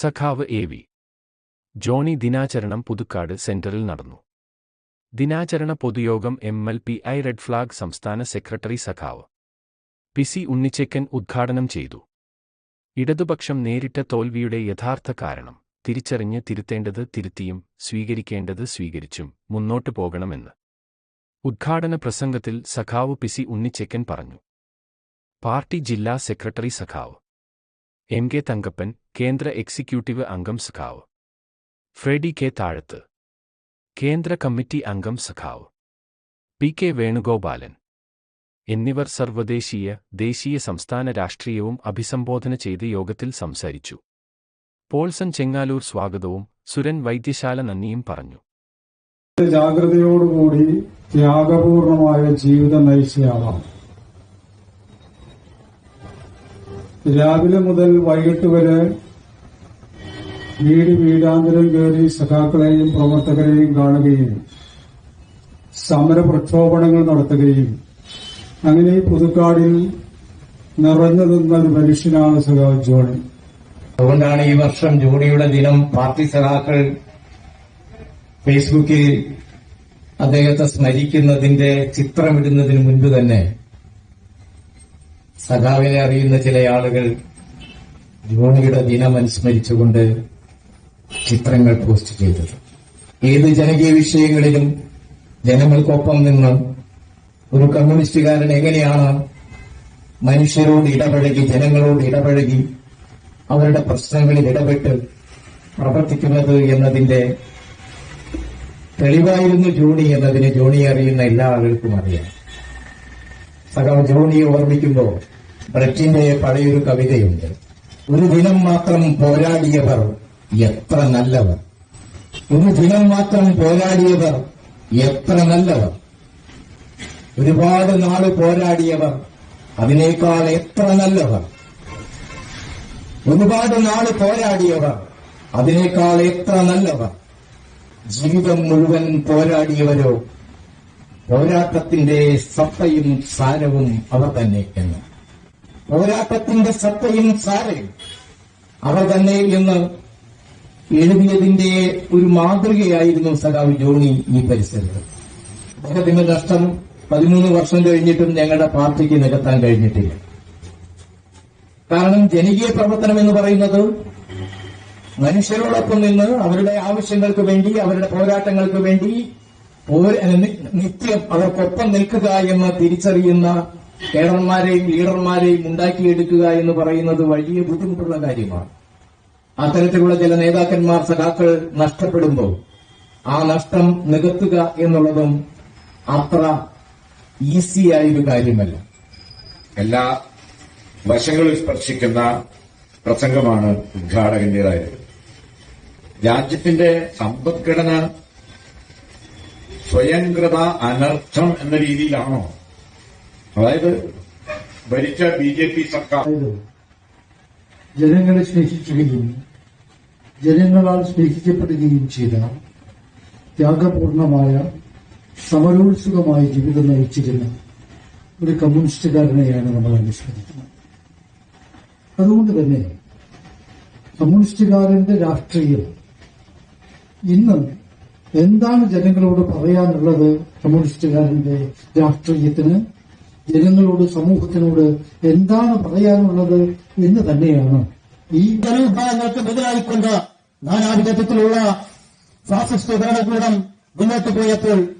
സഖാവ് A V. Johnny ദിനാചരണം പുതുക്കാട് സെന്ററിൽ നടന്നു. ദിനാചരണ പൊതുയോഗം M L P I red flag സംസ്ഥാന സെക്രട്ടറി സഖാവ്. പി സി ഉണ്ണിച്ചക്കൻ ഉദ്ഘാടനം ചെയ്തു. ഇടതുപക്ഷം നേരിട്ട തോൽവിയുടെ യഥാർത്ഥ കാരണം തിരിച്ചറിഞ്ഞ് തിരുത്തേണ്ടത് തിരുത്തിയും സ്വീകരിക്കേണ്ടത് സ്വീകരിച്ചും മുന്നോട്ടു പോകണമെന്ന്. ഉദ്ഘാടന പ്രസംഗത്തിൽ സഖാവ് പി സി ഉണ്ണിച്ചക്കൻ പറഞ്ഞു. പാർട്ടി ജില്ലാ സെക്രട്ടറി സഖാവ്. എം കെ തങ്കപ്പൻ കേന്ദ്ര എക്സിക്യൂട്ടീവ് അംഗം സഖാവ്. ഫ്രെഡി കെ താഴത്ത്. കേന്ദ്ര കമ്മിറ്റി അംഗം സഖാവ്. P K Venugopalan. എന്നിവർ സർവദേശീയ ദേശീയ സംസ്ഥാന രാഷ്ട്രീയവും അഭിസംബോധന ചെയ്ത് യോഗത്തിൽ സംസാരിച്ചു. പോൾസൺ ചെങ്ങാലൂർ സ്വാഗതവും സുരൻ വൈദ്യശാല നന്ദിയും പറഞ്ഞു. ജാഗ്രതയോടുകൂടി ത്യാഗപൂർണമായ ജീവിതം നയിച്ചയാളാണ്. രാവിലെ മുതൽ വൈകിട്ട് വരെ വീട് വീടാന്തരം കയറി സഖാക്കളെയും പ്രവർത്തകരെയും കാണുകയും സമര പ്രക്ഷോഭണങ്ങൾ നടത്തുകയും അങ്ങനെ ഈ പുതുക്കാടിൽ നിറഞ്ഞു നിന്ന ഒരു മനുഷ്യനാണ് സഖാവ് ജോണി. അതുകൊണ്ടാണ് ഈ വർഷം ജോണിയുടെ ദിനം പാർട്ടി സഖാക്കൾ ഫേസ്ബുക്കിൽ അദ്ദേഹത്തെ സ്മരിക്കുന്നതിന്റെ ചിത്രമിടുന്നതിന് മുൻപ് തന്നെ സഖാവിനെ അറിയുന്ന ചില ആളുകൾ ജോണിയുടെ ദിനം അനുസ്മരിച്ചുകൊണ്ട് ചിത്രങ്ങൾ പോസ്റ്റ് ചെയ്തത്. ഏത് ജനകീയ വിഷയങ്ങളിലും ജനങ്ങൾക്കൊപ്പം നിന്ന് ഒരു കമ്മ്യൂണിസ്റ്റുകാരൻ എങ്ങനെയാണ് മനുഷ്യരോട് ഇടപഴകി ജനങ്ങളോട് ഇടപഴകി അവരുടെ പ്രശ്നങ്ങളിൽ ഇടപെട്ട് പ്രവർത്തിക്കുന്നത് എന്നതിന്റെ തെളിവായിരുന്നു ജോണി എന്നതിന് ജോണി അറിയുന്ന എല്ലാ ആളുകൾക്കും അറിയാം. സഖാവ് ജോണിയെ ഓർമ്മിക്കുമ്പോൾ ബ്രറ്റിന്റെ പഴയൊരു കവിതയുണ്ട്. ഒരു ദിനം മാത്രം പോരാടിയവർ എത്ര നല്ലവർ. ഒരു ദിനം മാത്രം പോരാടിയവർ എത്ര നല്ലവർ. ഒരുപാട് നാൾ പോരാടിയവർ അതിനേക്കാൾ എത്ര നല്ലവർ. ഒരുപാട് നാൾ പോരാടിയവർ അതിനേക്കാൾ എത്ര നല്ലവർ. ജീവിതം മുഴുവൻ പോരാടിയവരോ പോരാട്ടത്തിന്റെ സത്തയും സാരവും അവർ തന്നെ എന്ന്. പോരാട്ടത്തിന്റെ സത്തയും സാരയും അവർ തന്നെ എന്ന് എഴുതിയതിന്റെ ഒരു മാതൃകയായിരുന്നു സഖാവ് ജോണി ഈ പരിസരത്ത്. അദ്ദേഹത്തിന്റെ നഷ്ടം പതിമൂന്ന് വർഷം കഴിഞ്ഞിട്ടും ഞങ്ങളുടെ പാർട്ടിക്ക് നികത്താൻ കഴിഞ്ഞിട്ടില്ല. കാരണം ജനകീയ പ്രവർത്തനം എന്ന് പറയുന്നത് മനുഷ്യരോടൊപ്പം നിന്ന് അവരുടെ ആവശ്യങ്ങൾക്ക് വേണ്ടി അവരുടെ പോരാട്ടങ്ങൾക്ക് വേണ്ടി നിത്യം അവർക്കൊപ്പം നിൽക്കുക എന്ന് തിരിച്ചറിയുന്ന കേഡർമാരെയും ലീഡർമാരെയും ഉണ്ടാക്കിയെടുക്കുക എന്ന് പറയുന്നത് വലിയ ബുദ്ധിമുട്ടുള്ള കാര്യമാണ്. അത്തരത്തിലുള്ള ചില നേതാക്കന്മാർ സഖാക്കൾ നഷ്ടപ്പെടുമ്പോൾ ആ നഷ്ടം നികത്തുക എന്നുള്ളതും അത്ര ഈസിയായൊരു കാര്യമല്ല. എല്ലാ വശങ്ങളിൽ സ്പർശിക്കുന്ന പ്രസംഗമാണ് ഉദ്ഘാടകന്റേതായത്. രാജ്യത്തിന്റെ സമ്പദ്ഘടന സ്വയംകൃത അനർത്ഥം എന്ന രീതിയിലാണോ? അതായത് ഭരിച്ച ബി ജെ പി സർക്കാർ. ജനങ്ങളെ സ്നേഹിക്കുകയും ജനങ്ങളാൽ സ്നേഹിക്കപ്പെടുകയും ചെയ്ത ത്യാഗപൂർണമായ സമരോത്സുകമായ ജീവിതം നയിച്ചിരുന്ന ഒരു കമ്മ്യൂണിസ്റ്റുകാരനെയാണ് നമ്മൾ അനുസ്മരിക്കുന്നത്. അതുകൊണ്ട് തന്നെ കമ്മ്യൂണിസ്റ്റുകാരന്റെ രാഷ്ട്രീയം ഇന്ന് എന്താണ് ജനങ്ങളോട് പറയാനുള്ളത്? കമ്മ്യൂണിസ്റ്റുകാരന്റെ രാഷ്ട്രീയത്തിന് ജനങ്ങളോട് സമൂഹത്തിനോട് എന്താണ് പറയാനുള്ളത് എന്ന് തന്നെയാണ്. ഈ ജനവിഭാഗങ്ങൾക്ക് ബദലായിക്കൊണ്ട് നാനാവിധത്തിലുള്ള ഫാസിസ്റ്റ് ഭരണകൂടം മുന്നോട്ട് പോയപ്പോൾ